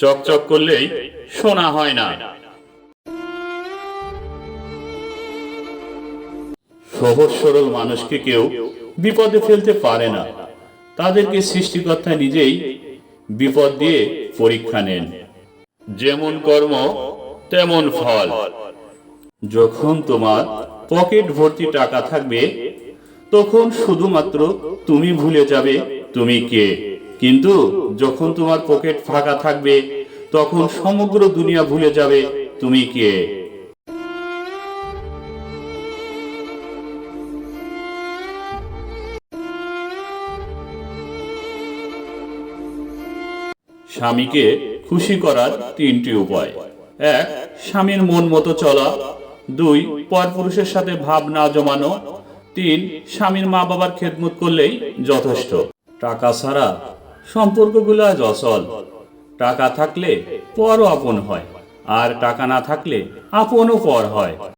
চকচক করলেই শোনা হয় না। সহজ সরল মানুষকে কেউ বিপদে ফেলতে পারে না। তাদেরকে সৃষ্টিকর্তা নিজেই বিপদ দিয়ে পরীক্ষা নেন। যেমন কর্ম, তেমন ফল। যখন তোমার পকেট ভর্তি টাকা থাকবে, তখন শুধুমাত্র তুমি ভুলে যাবে তুমি কে। কিন্তু যখন তোমার পকেট ফাঁকা থাকবে, তখন সমগ্র দুনিয়া ভুলে যাবে। তুমি কে? স্বামীকে খুশি করার তিনটি উপায়। এক, স্বামীর মন মতো চলা। দুই, পরপুরুষের সাথে ভাব না জমানো। তিন, স্বামীর মা বাবার খেদমত করলেই যথেষ্ট। টাকা ছাড়া সম্পর্কগুলো আজ অচল। টাকা থাকলে পরও আপন হয়, আর টাকা না থাকলে আপনও পর হয়।